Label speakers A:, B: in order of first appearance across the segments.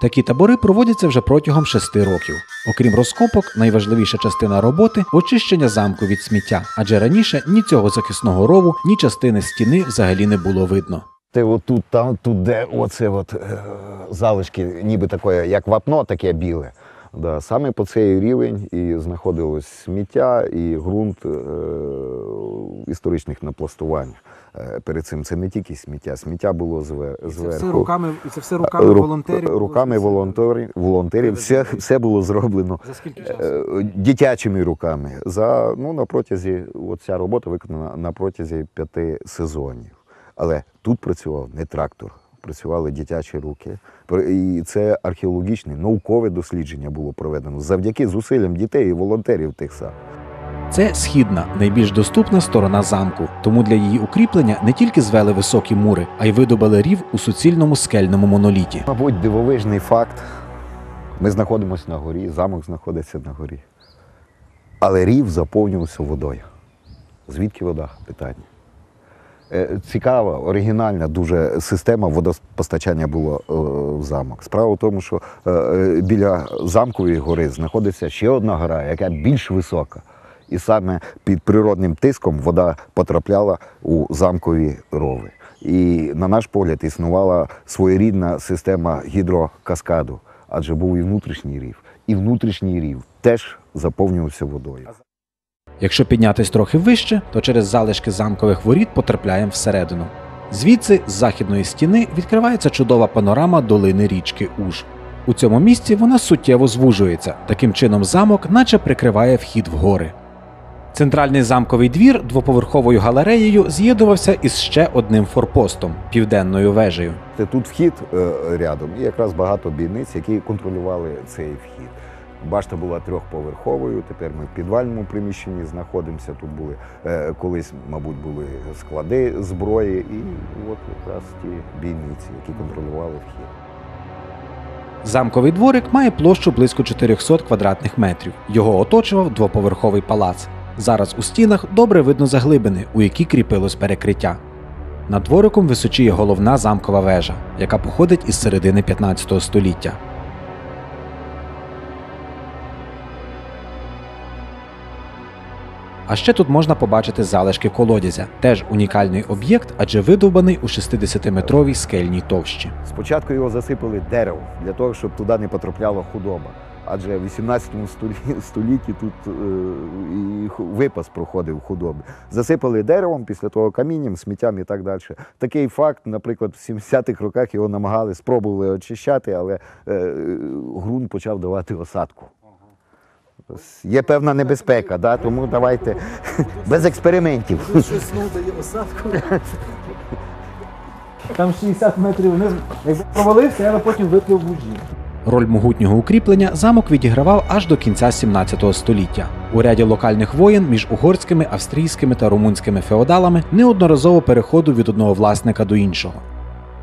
A: Такі табори проводяться вже протягом шести років. Окрім розкопок, найважливіша частина роботи очищення замку від сміття, адже раніше ні цього захисного рову, ні частини стіни взагалі не було видно.
B: Ти отут, там, тут, де оце от, е, залишки, ніби таке, як вапно, таке біле. Да, саме по цей рівень і знаходилось сміття і ґрунт е, історичних напластувань. Е, перед цим це не тільки сміття, сміття було зве-
C: Це все руками, і це все руками
B: ру-
C: волонтерів.
B: Руками волонтерів, волонтерів все, все було зроблено
C: За скільки часу?
B: е, дитячими руками. За, ну, на протязі, от ця робота виконана на протязі п'яти сезонів. Але тут працював не трактор, працювали дитячі руки. І це археологічне, наукове дослідження було проведено завдяки зусиллям дітей і волонтерів тих самих.
A: Це східна, найбільш доступна сторона замку, тому для її укріплення не тільки звели високі мури, а й видобали рів у суцільному скельному моноліті.
B: Мабуть, дивовижний факт. Ми знаходимося на горі, замок знаходиться на горі. Але рів заповнювався водою. Звідки вода? Питання. Е, Цікава, оригінальна дуже система водопостачання було е, в замок. Справа в тому, що е, біля замкової гори знаходиться ще одна гора, яка більш висока. І саме під природним тиском вода потрапляла у замкові рови. І, на наш погляд, існувала своєрідна система гідрокаскаду, адже був і внутрішній рів. І внутрішній рів теж заповнювався водою.
A: Якщо піднятись трохи вище, то через залишки замкових воріт потрапляємо всередину. Звідси, з західної стіни, відкривається чудова панорама долини річки Уж. У цьому місці вона суттєво звужується, таким чином замок наче прикриває вхід в гори. Центральний замковий двір двоповерховою галереєю з'єднувався із ще одним форпостом південною вежею.
B: Тут вхід е, рядом, і якраз багато бійниць, які контролювали цей вхід. Башта була трьохповерховою. Тепер ми в підвальному приміщенні знаходимося. Тут були е, колись, мабуть, були склади зброї, і от якраз ті бійниці, які контролювали вхід.
A: Замковий дворик має площу близько 400 квадратних метрів. Його оточував двоповерховий палац. Зараз у стінах добре видно заглибини, у які кріпилось перекриття. Над двориком височіє головна замкова вежа, яка походить із середини 15 століття. А ще тут можна побачити залишки колодязя, теж унікальний об'єкт, адже видовбаний у 60-метровій скельній товщі.
B: Спочатку його засипали деревом для того, щоб туди не потрапляла худоба. Адже в 18 столі- столітті тут е, і випас проходив худоби. Засипали деревом, після того камінням, сміттям і так далі. Такий факт, наприклад, в 70-х роках його намагали, спробували очищати, але е, ґрунт почав давати осадку. Ось Є певна небезпека, да? тому давайте без експериментів.
C: Щось дає осадку. Там 60 метрів вниз. Якби провалився, я потім виплив в лужі.
A: Роль могутнього укріплення замок відігравав аж до кінця 17 століття. У ряді локальних воєн між угорськими, австрійськими та румунськими феодалами неодноразово переходу від одного власника до іншого.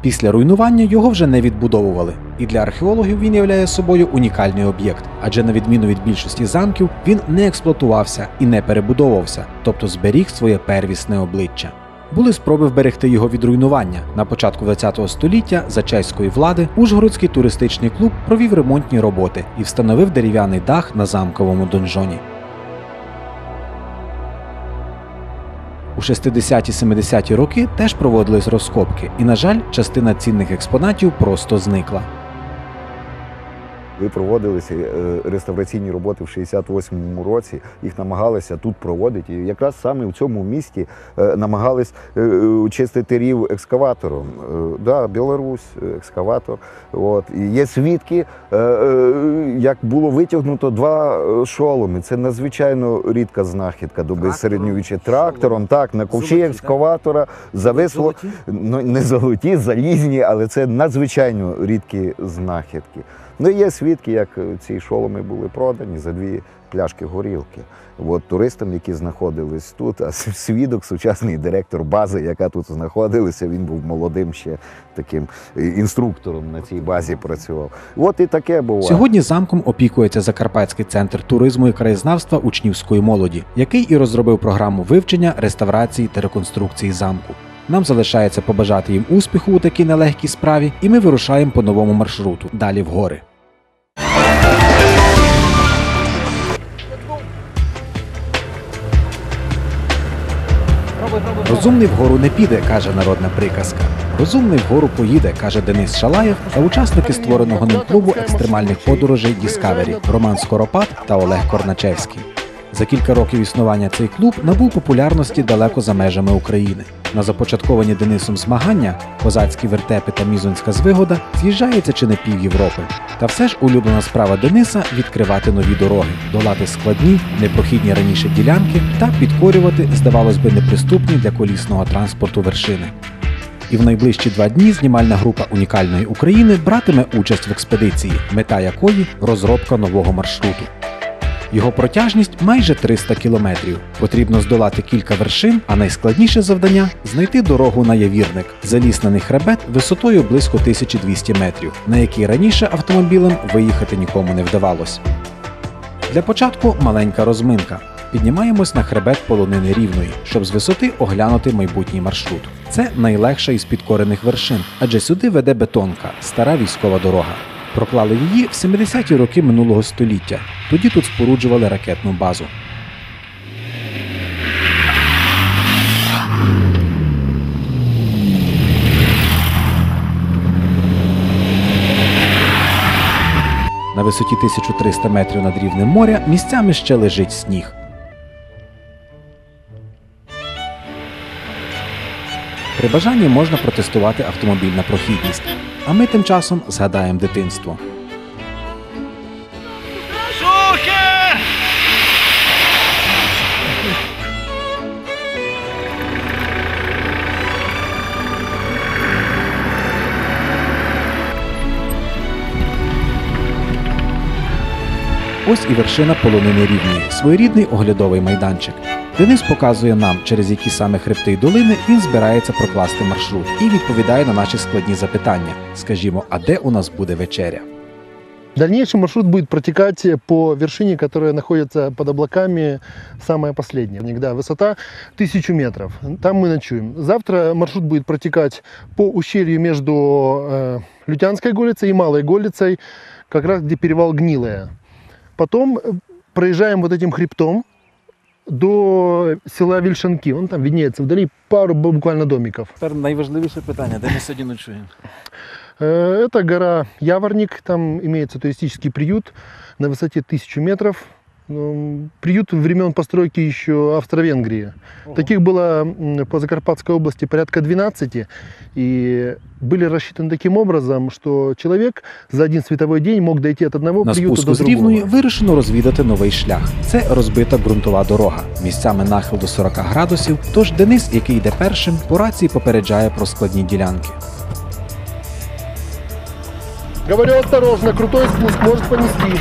A: Після руйнування його вже не відбудовували, і для археологів він являє собою унікальний об'єкт, адже на відміну від більшості замків, він не експлуатувався і не перебудовувався, тобто зберіг своє первісне обличчя. Були спроби вберегти його від руйнування. На початку ХХ століття за чеської влади Ужгородський туристичний клуб провів ремонтні роботи і встановив дерев'яний дах на замковому донжоні. У 60-70-ті роки теж проводились розкопки, і, на жаль, частина цінних експонатів просто зникла.
B: Ви проводилися е, реставраційні роботи в 68-му році. Їх намагалися тут проводити. І якраз саме в цьому місті е, намагались е, чистити рів екскаватором. Да, Білорусь, екскаватор. От. І є свідки, як було витягнуто два шоломи. Це надзвичайно рідка знахідка доби середньовіччя. Трактором, так, на ковші екскаватора зависло. Ну, не золоті, залізні, але це надзвичайно рідкі знахідки. Ну є свідки, як е, ці шоломи були продані за дві пляшки горілки. От туристам, які знаходились тут, а свідок, сучасний директор бази, яка тут знаходилася, він був молодим ще таким е, інструктором на цій базі працював. От і таке буває.
A: Сьогодні замком опікується Закарпатський центр туризму і краєзнавства учнівської молоді, який і розробив програму вивчення, реставрації та реконструкції замку. Нам залишається побажати їм успіху у такій нелегкій справі, і ми вирушаємо по новому маршруту далі в гори. Розумний вгору не піде, каже народна приказка. Розумний вгору поїде, каже Денис Шалаєв та учасники створеного ним клубу екстремальних подорожей Discovery Роман Скоропад та Олег Корначевський. За кілька років існування цей клуб набув популярності далеко за межами України. На започатковані Денисом змагання козацькі вертепи та мізонська звигода з'їжджається чи не пів Європи. Та все ж улюблена справа Дениса відкривати нові дороги, долати складні, непрохідні раніше ділянки та підкорювати, здавалось би, неприступні для колісного транспорту вершини. І в найближчі два дні знімальна група унікальної України братиме участь в експедиції, мета якої розробка нового маршруту. Його протяжність майже 300 кілометрів. Потрібно здолати кілька вершин, а найскладніше завдання знайти дорогу на явірник, заліснений хребет висотою близько 1200 метрів, на який раніше автомобілем виїхати нікому не вдавалось. Для початку маленька розминка. Піднімаємось на хребет полонини рівної, щоб з висоти оглянути майбутній маршрут. Це найлегша із підкорених вершин, адже сюди веде бетонка, стара військова дорога. Проклали її в 70-ті роки минулого століття. Тоді тут споруджували ракетну базу. На висоті 1300 метрів над рівнем моря місцями ще лежить сніг. При бажанні можна протестувати автомобільна прохідність. А ми тим часом згадаємо дитинство. Ось і вершина полонини рівної, своєрідний оглядовий майданчик. Денис показує нам, через які саме хребти й долини він збирається прокласти маршрут і відповідає на наші складні запитання. Скажімо, а де у нас буде вечеря?
D: Дальнейший маршрут будет протекать по вершине, которая находится под облаками, самая последняя. Да, высота 1000 метров. Там мы ночуем. Завтра маршрут будет протекать по ущелью между э, Лютянской Голицей и Малой Голицей, как раз где перевал Гнилая. Потом э, проезжаем вот этим хребтом до села Вельшанки. Он там виднеется вдали пару буквально домиков.
C: Тепер найважливіше питання, де ми сьогодні ночуємо?
D: Э, Это гора Яворник, там имеется туристический приют на высоте 1000 метров. М, Приют времен постройки еще Австро-Венгрии. Таких было м, по Закарпатской области порядка 12. И были рассчитаны таким образом, что человек за один световой день мог дойти от одного
A: На
D: приюта
A: спуску
D: до
A: з
D: другого.
A: рівної вирішено розвідати новий шлях. Це розбита ґрунтова дорога, місцями нахил до 40 градусів. Тож Денис, який йде першим, по рації попереджає про складні ділянки.
D: Говорю осторожно, крутой спуск может понести.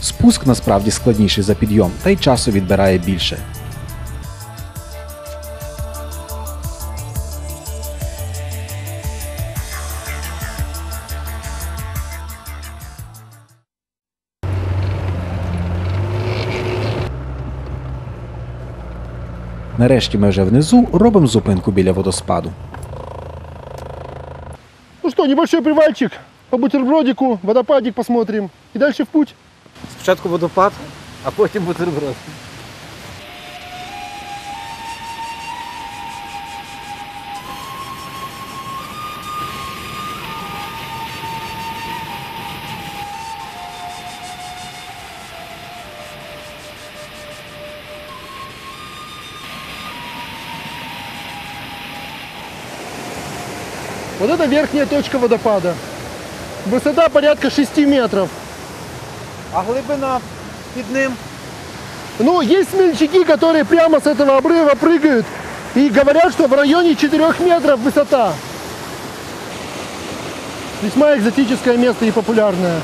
A: Спуск насправді складніший за підйом, та й часу відбирає більше. Нарешті ми вже внизу робимо зупинку біля водоспаду.
D: Ну что, небольшой привальчик, по бутербродику, водопадик посмотрим. И дальше в путь.
C: Спочатку водопад, а потім бутерброд.
D: Вот это верхняя точка водопада. Высота порядка 6 метров.
C: А глибина під ним?
D: Ну, есть смельчаки, которые прямо с этого обрыва прыгают и говорят, что в районе 4 метров высота. Весьма экзотическое место и популярное.